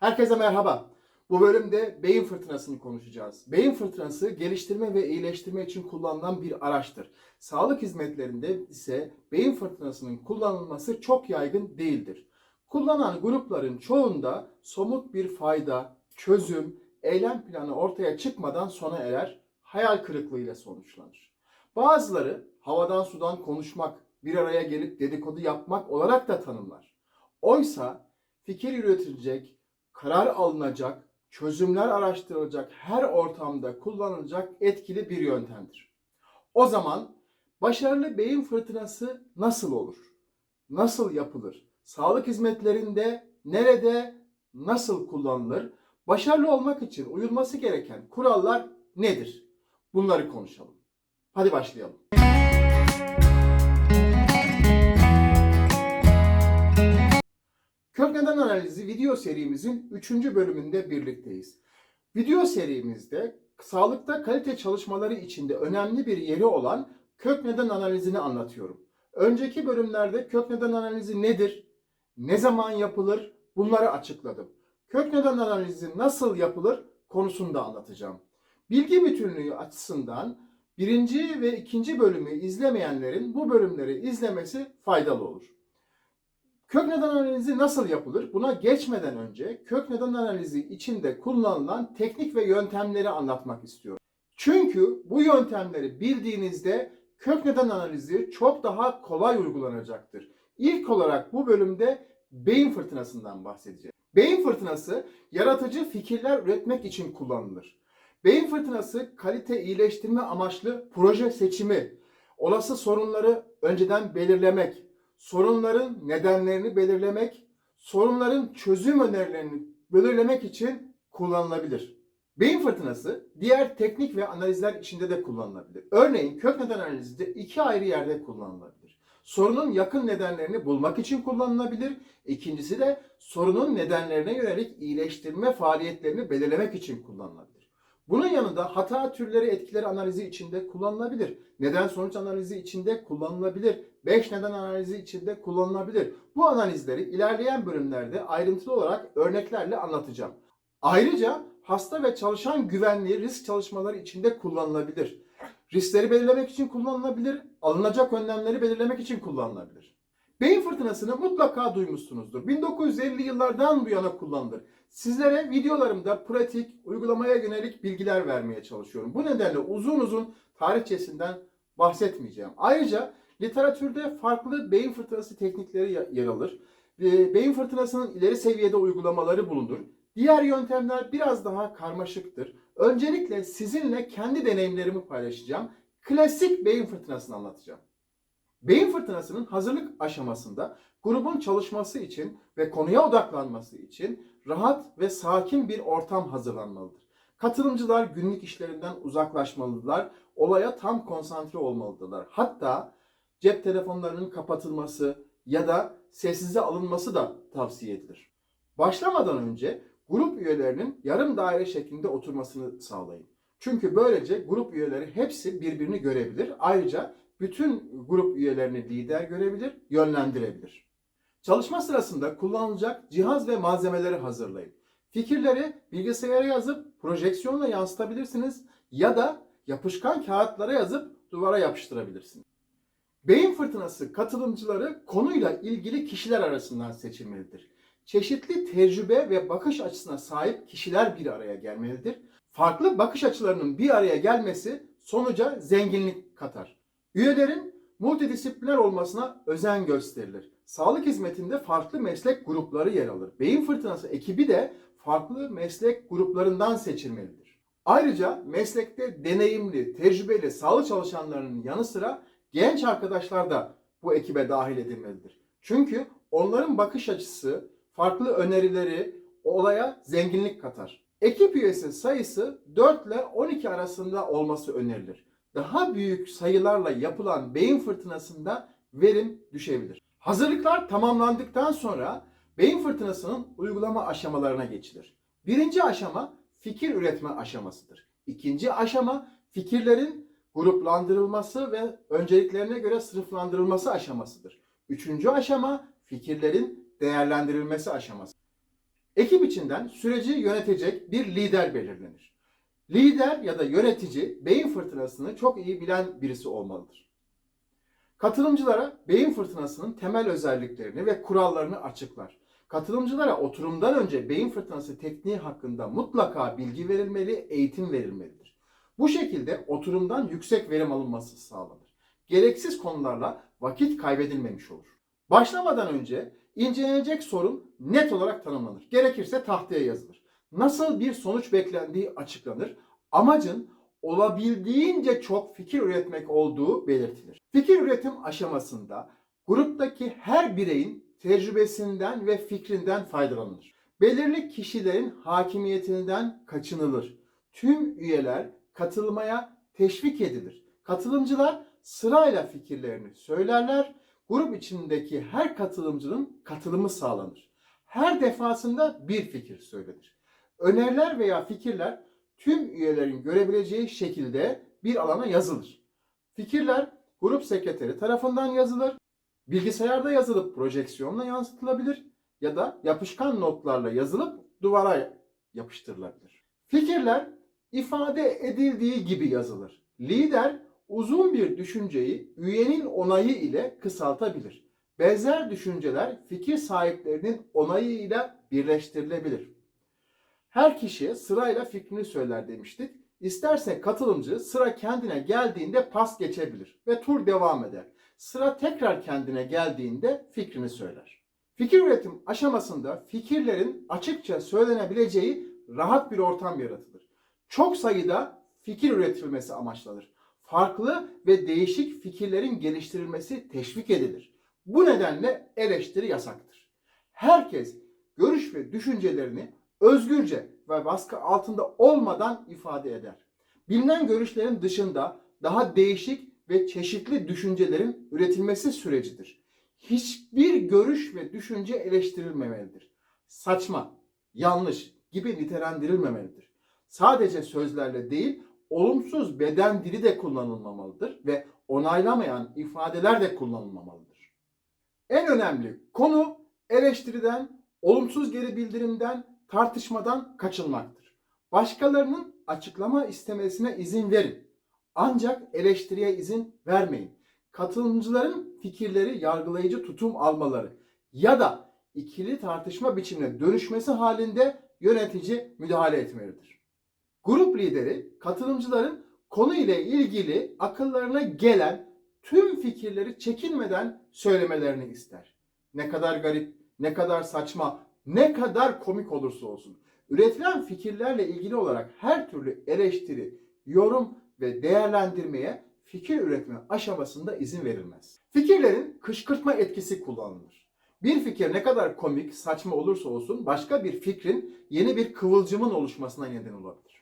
Herkese merhaba. Bu bölümde beyin fırtınasını konuşacağız. Beyin fırtınası geliştirme ve iyileştirme için kullanılan bir araçtır. Sağlık hizmetlerinde ise beyin fırtınasının kullanılması çok yaygın değildir. Kullanan grupların çoğunda somut bir fayda, çözüm, eylem planı ortaya çıkmadan sona erer, hayal kırıklığıyla sonuçlanır. Bazıları havadan sudan konuşmak, bir araya gelip dedikodu yapmak olarak da tanımlar. Oysa fikir üretilecek, karar alınacak, çözümler araştırılacak her ortamda kullanılacak etkili bir yöntemdir. O zaman başarılı beyin fırtınası nasıl olur? Nasıl yapılır? Sağlık hizmetlerinde nerede nasıl kullanılır? Başarılı olmak için uyulması gereken kurallar nedir? Bunları konuşalım. Hadi başlayalım. Kök neden analizi video serimizin 3. bölümünde birlikteyiz. Video serimizde sağlıkta kalite çalışmaları içinde önemli bir yeri olan kök neden analizini anlatıyorum. Önceki bölümlerde kök neden analizi nedir? Ne zaman yapılır? Bunları açıkladım. Kök neden analizi nasıl yapılır konusunu da anlatacağım. Bilgi bütünlüğü açısından birinci ve ikinci bölümü izlemeyenlerin bu bölümleri izlemesi faydalı olur. Kök neden analizi nasıl yapılır? Buna geçmeden önce kök neden analizi içinde kullanılan teknik ve yöntemleri anlatmak istiyorum. Çünkü bu yöntemleri bildiğinizde kök neden analizi çok daha kolay uygulanacaktır. İlk olarak bu bölümde beyin fırtınasından bahsedeceğim. Beyin fırtınası yaratıcı fikirler üretmek için kullanılır. Beyin fırtınası kalite iyileştirme amaçlı proje seçimi, olası sorunları önceden belirlemek, sorunların nedenlerini belirlemek, sorunların çözüm önerilerini belirlemek için kullanılabilir. Beyin fırtınası diğer teknik ve analizler içinde de kullanılabilir. Örneğin kök neden analizi de iki ayrı yerde kullanılabilir. Sorunun yakın nedenlerini bulmak için kullanılabilir. İkincisi de sorunun nedenlerine yönelik iyileştirme faaliyetlerini belirlemek için kullanılabilir. Bunun yanında hata türleri etkileri analizi içinde kullanılabilir. Neden sonuç analizi içinde kullanılabilir. 5 neden analizi içinde kullanılabilir. Bu analizleri ilerleyen bölümlerde ayrıntılı olarak örneklerle anlatacağım. Ayrıca hasta ve çalışan güvenliği risk çalışmaları içinde kullanılabilir. Riskleri belirlemek için kullanılabilir, alınacak önlemleri belirlemek için kullanılabilir. Beyin fırtınasını mutlaka duymuşsunuzdur. 1950 yıllardan bu yana kullanılır. Sizlere videolarımda pratik, uygulamaya yönelik bilgiler vermeye çalışıyorum. Bu nedenle uzun uzun tarihçesinden bahsetmeyeceğim. Ayrıca literatürde farklı beyin fırtınası teknikleri yer alır. Beyin fırtınasının ileri seviyede uygulamaları bulunur. Diğer yöntemler biraz daha karmaşıktır. Öncelikle sizinle kendi deneyimlerimi paylaşacağım. Klasik beyin fırtınasını anlatacağım. Beyin fırtınasının hazırlık aşamasında grubun çalışması için ve konuya odaklanması için rahat ve sakin bir ortam hazırlanmalıdır. Katılımcılar günlük işlerinden uzaklaşmalıdırlar, olaya tam konsantre olmalıdırlar. Hatta cep telefonlarının kapatılması ya da sessize alınması da tavsiye edilir. Başlamadan önce grup üyelerinin yarım daire şeklinde oturmasını sağlayın. Çünkü böylece grup üyeleri hepsi birbirini görebilir. Ayrıca bütün grup üyelerini lider görebilir, yönlendirebilir. Çalışma sırasında kullanılacak cihaz ve malzemeleri hazırlayın. Fikirleri bilgisayara yazıp projeksiyonla yansıtabilirsiniz ya da yapışkan kağıtlara yazıp duvara yapıştırabilirsiniz. Beyin fırtınası katılımcıları konuyla ilgili kişiler arasından seçilmelidir. Çeşitli tecrübe ve bakış açısına sahip kişiler bir araya gelmelidir. Farklı bakış açılarının bir araya gelmesi sonuca zenginlik katar. Üyelerin multidisipliner olmasına özen gösterilir. Sağlık hizmetinde farklı meslek grupları yer alır. Beyin fırtınası ekibi de farklı meslek gruplarından seçilmelidir. Ayrıca meslekte deneyimli, tecrübeli sağlık çalışanlarının yanı sıra genç arkadaşlar da bu ekibe dahil edilmelidir. Çünkü onların bakış açısı, farklı önerileri olaya zenginlik katar. Ekip üyesi sayısı 4 ile 12 arasında olması önerilir. Daha büyük sayılarla yapılan beyin fırtınasında verim düşebilir. Hazırlıklar tamamlandıktan sonra beyin fırtınasının uygulama aşamalarına geçilir. Birinci aşama fikir üretme aşamasıdır. İkinci aşama fikirlerin gruplandırılması ve önceliklerine göre sınıflandırılması aşamasıdır. Üçüncü aşama fikirlerin değerlendirilmesi aşaması. Ekip içinden süreci yönetecek bir lider belirlenir. Lider ya da yönetici beyin fırtınasını çok iyi bilen birisi olmalıdır. Katılımcılara beyin fırtınasının temel özelliklerini ve kurallarını açıklar. Katılımcılara oturumdan önce beyin fırtınası tekniği hakkında mutlaka bilgi verilmeli, eğitim verilmelidir. Bu şekilde oturumdan yüksek verim alınması sağlanır. Gereksiz konularla vakit kaybedilmemiş olur. Başlamadan önce incelenecek sorun net olarak tanımlanır. Gerekirse tahtaya yazılır. Nasıl bir sonuç beklendiği açıklanır. Amacın olabildiğince çok fikir üretmek olduğu belirtilir. Fikir üretim aşamasında gruptaki her bireyin tecrübesinden ve fikrinden faydalanılır. Belirli kişilerin hakimiyetinden kaçınılır. Tüm üyeler katılmaya teşvik edilir. Katılımcılar sırayla fikirlerini söylerler. Grup içindeki her katılımcının katılımı sağlanır. Her defasında bir fikir söylenir. Öneriler veya fikirler tüm üyelerin görebileceği şekilde bir alana yazılır. Fikirler grup sekreteri tarafından yazılır. Bilgisayarda yazılıp projeksiyonla yansıtılabilir ya da yapışkan notlarla yazılıp duvara yapıştırılabilir. Fikirler ifade edildiği gibi yazılır. Lider uzun bir düşünceyi üyenin onayı ile kısaltabilir. Benzer düşünceler fikir sahiplerinin onayıyla birleştirilebilir. Her kişi sırayla fikrini söyler demiştik. İsterse katılımcı sıra kendine geldiğinde pas geçebilir ve tur devam eder. Sıra tekrar kendine geldiğinde fikrini söyler. Fikir üretim aşamasında fikirlerin açıkça söylenebileceği rahat bir ortam yaratılır. Çok sayıda fikir üretilmesi amaçlanır. Farklı ve değişik fikirlerin geliştirilmesi teşvik edilir. Bu nedenle eleştiri yasaktır. Herkes görüş ve düşüncelerini özgürce ve baskı altında olmadan ifade eder. Bilinen görüşlerin dışında daha değişik ve çeşitli düşüncelerin üretilmesi sürecidir. Hiçbir görüş ve düşünce eleştirilmemelidir. Saçma, yanlış gibi nitelendirilmemelidir. Sadece sözlerle değil, olumsuz beden dili de kullanılmamalıdır ve onaylamayan ifadeler de kullanılmamalıdır. En önemli konu eleştiriden, olumsuz geri bildirimden, tartışmadan kaçınmaktır. Başkalarının açıklama istemesine izin verin. Ancak eleştiriye izin vermeyin. Katılımcıların fikirleri yargılayıcı tutum almaları ya da ikili tartışma biçimine dönüşmesi halinde yönetici müdahale etmelidir. Grup lideri katılımcıların konu ile ilgili akıllarına gelen tüm fikirleri çekinmeden söylemelerini ister. Ne kadar garip, ne kadar saçma, ne kadar komik olursa olsun. Üretilen fikirlerle ilgili olarak her türlü eleştiri, yorum ve değerlendirmeye fikir üretme aşamasında izin verilmez. Fikirlerin kışkırtma etkisi kullanılır. Bir fikir ne kadar komik, saçma olursa olsun başka bir fikrin yeni bir kıvılcımın oluşmasına neden olabilir.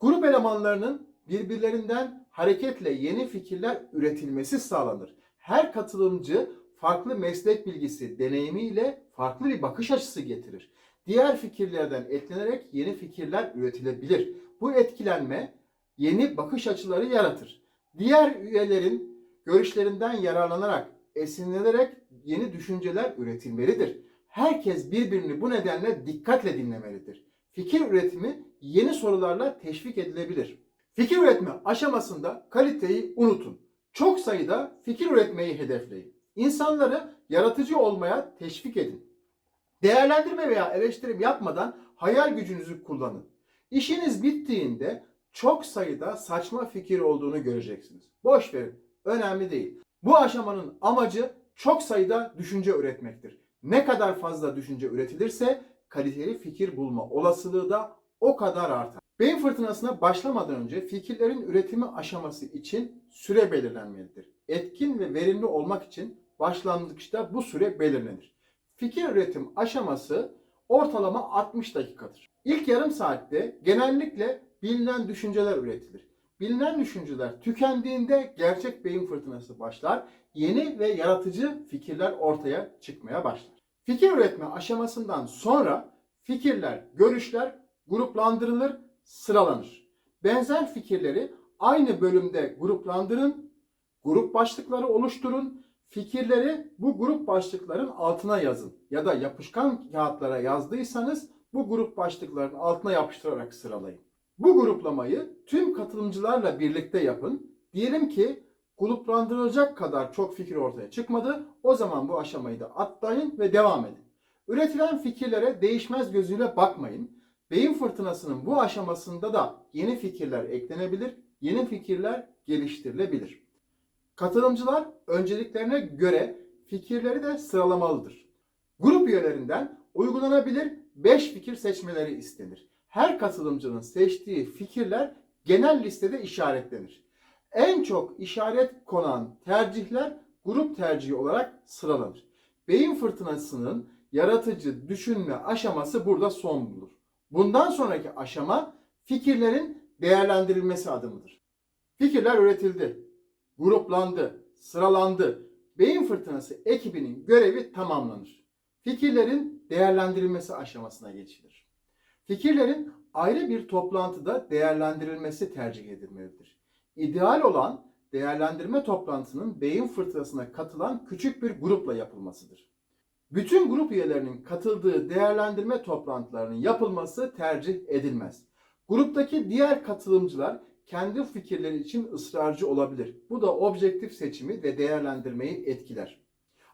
Grup elemanlarının birbirlerinden hareketle yeni fikirler üretilmesi sağlanır. Her katılımcı farklı meslek bilgisi, deneyimiyle farklı bir bakış açısı getirir. Diğer fikirlerden etkilenerek yeni fikirler üretilebilir. Bu etkilenme yeni bakış açıları yaratır. Diğer üyelerin görüşlerinden yararlanarak, esinlenerek yeni düşünceler üretilmelidir. Herkes birbirini bu nedenle dikkatle dinlemelidir. Fikir üretimi yeni sorularla teşvik edilebilir. Fikir üretme aşamasında kaliteyi unutun. Çok sayıda fikir üretmeyi hedefleyin. İnsanları yaratıcı olmaya teşvik edin. Değerlendirme veya eleştirim yapmadan hayal gücünüzü kullanın. İşiniz bittiğinde çok sayıda saçma fikir olduğunu göreceksiniz. Boş verin. Önemli değil. Bu aşamanın amacı çok sayıda düşünce üretmektir. Ne kadar fazla düşünce üretilirse kaliteli fikir bulma olasılığı da o kadar artar. Beyin fırtınasına başlamadan önce fikirlerin üretimi aşaması için süre belirlenmelidir. Etkin ve verimli olmak için başlangıçta bu süre belirlenir. Fikir üretim aşaması ortalama 60 dakikadır. İlk yarım saatte genellikle bilinen düşünceler üretilir. Bilinen düşünceler tükendiğinde gerçek beyin fırtınası başlar. Yeni ve yaratıcı fikirler ortaya çıkmaya başlar. Fikir üretme aşamasından sonra fikirler, görüşler gruplandırılır, sıralanır. Benzer fikirleri aynı bölümde gruplandırın, grup başlıkları oluşturun, fikirleri bu grup başlıkların altına yazın. Ya da yapışkan kağıtlara yazdıysanız bu grup başlıkların altına yapıştırarak sıralayın. Bu gruplamayı tüm katılımcılarla birlikte yapın. Diyelim ki gruplandırılacak kadar çok fikir ortaya çıkmadı. O zaman bu aşamayı da atlayın ve devam edin. Üretilen fikirlere değişmez gözüyle bakmayın. Beyin fırtınasının bu aşamasında da yeni fikirler eklenebilir, yeni fikirler geliştirilebilir. Katılımcılar önceliklerine göre fikirleri de sıralamalıdır. Grup üyelerinden uygulanabilir 5 fikir seçmeleri istenir. Her katılımcının seçtiği fikirler genel listede işaretlenir. En çok işaret konan tercihler grup tercihi olarak sıralanır. Beyin fırtınasının yaratıcı düşünme aşaması burada son bulur. Bundan sonraki aşama fikirlerin değerlendirilmesi adımıdır. Fikirler üretildi, gruplandı, sıralandı. Beyin fırtınası ekibinin görevi tamamlanır. Fikirlerin değerlendirilmesi aşamasına geçilir. Fikirlerin ayrı bir toplantıda değerlendirilmesi tercih edilmelidir. İdeal olan değerlendirme toplantısının beyin fırtınasına katılan küçük bir grupla yapılmasıdır. Bütün grup üyelerinin katıldığı değerlendirme toplantılarının yapılması tercih edilmez. Gruptaki diğer katılımcılar kendi fikirleri için ısrarcı olabilir. Bu da objektif seçimi ve değerlendirmeyi etkiler.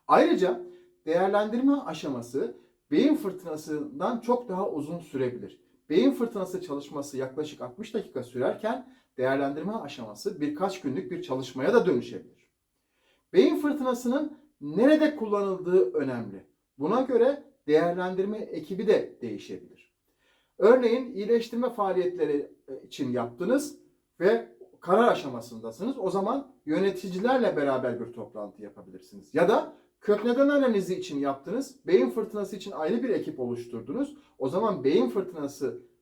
Ayrıca değerlendirme aşaması beyin fırtınasından çok daha uzun sürebilir. Beyin fırtınası çalışması yaklaşık 60 dakika sürerken değerlendirme aşaması birkaç günlük bir çalışmaya da dönüşebilir. Beyin fırtınasının nerede kullanıldığı önemli. Buna göre değerlendirme ekibi de değişebilir. Örneğin iyileştirme faaliyetleri için yaptınız ve karar aşamasındasınız. O zaman yöneticilerle beraber bir toplantı yapabilirsiniz. Ya da kök neden analizi için yaptınız. Beyin fırtınası için ayrı bir ekip oluşturdunuz. O zaman beyin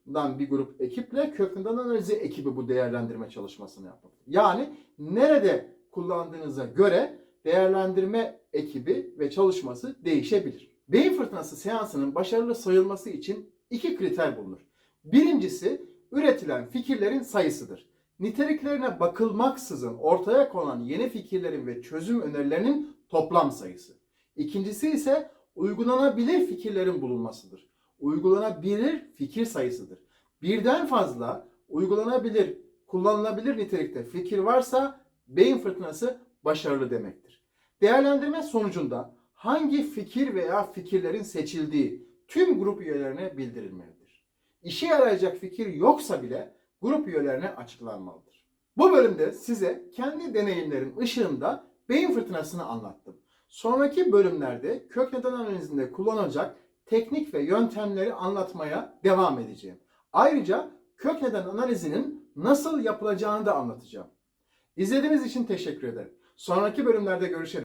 fırtınasından bir grup ekiple kök neden analizi ekibi bu değerlendirme çalışmasını yapabilir. Yani nerede kullandığınıza göre değerlendirme ekibi ve çalışması değişebilir. Beyin fırtınası seansının başarılı sayılması için iki kriter bulunur. Birincisi üretilen fikirlerin sayısıdır. Niteliklerine bakılmaksızın ortaya konan yeni fikirlerin ve çözüm önerilerinin toplam sayısı. İkincisi ise uygulanabilir fikirlerin bulunmasıdır. Uygulanabilir fikir sayısıdır. Birden fazla uygulanabilir, kullanılabilir nitelikte fikir varsa beyin fırtınası başarılı demektir. Değerlendirme sonucunda hangi fikir veya fikirlerin seçildiği tüm grup üyelerine bildirilmelidir. İşe yarayacak fikir yoksa bile grup üyelerine açıklanmalıdır. Bu bölümde size kendi deneyimlerim ışığında beyin fırtınasını anlattım. Sonraki bölümlerde kök neden analizinde kullanılacak teknik ve yöntemleri anlatmaya devam edeceğim. Ayrıca kök neden analizinin nasıl yapılacağını da anlatacağım. İzlediğiniz için teşekkür ederim. Sonraki bölümlerde görüşelim.